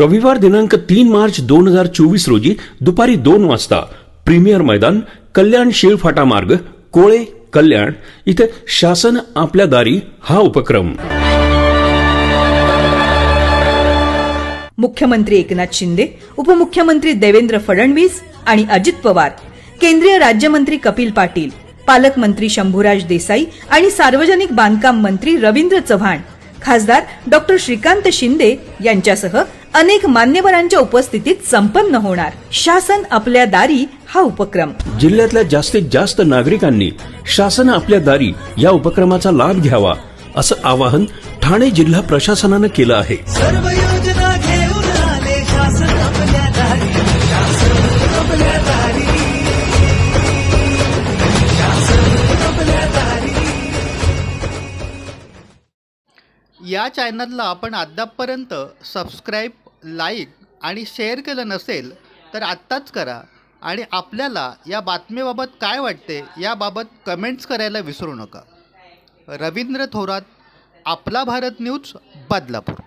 रविवार दिनांक तीन मार्च दोन हजार चोवीस रोजी दुपारी दोन वाजता प्रीमियर मैदान कल्याण शिळफाटा मार्ग कोळे कल्याण इथे शासन आपल्या दारी हा उपक्रम. मुख्यमंत्री एकनाथ शिंदे उपमुख्यमंत्री देवेंद्र फडणवीस आणि अजित पवार केंद्रीय राज्यमंत्री कपिल पाटील पालकमंत्री शंभूराज देसाई आणि सार्वजनिक बांधकाम मंत्री रवींद्र चव्हाण खासदार डॉक्टर श्रीकांत शिंदे यांच्यासह अनेक मान्यवरांच्या उपस्थितीत संपन्न होणार. शासन आपल्या दारी हा उपक्रम. जिल्ह्यातल्या जास्तीत जास्त नागरिकांनी शासन आपल्या दारी या उपक्रमाचा लाभ घ्यावा असं आवाहन ठाणे जिल्हा प्रशासनानं केलं आहे. या चॅनलला आपण अद्यापपर्यंत सबस्क्राईब लाईक आणि शेअर केलं नसेल तर आत्ताच करा. आणि आपल्याला या बातमीबाबत काय वाटते याबाबत कमेंट्स करायला विसरू नका. रवींद्र थोरात आपला भारत न्यूज बदलापूर.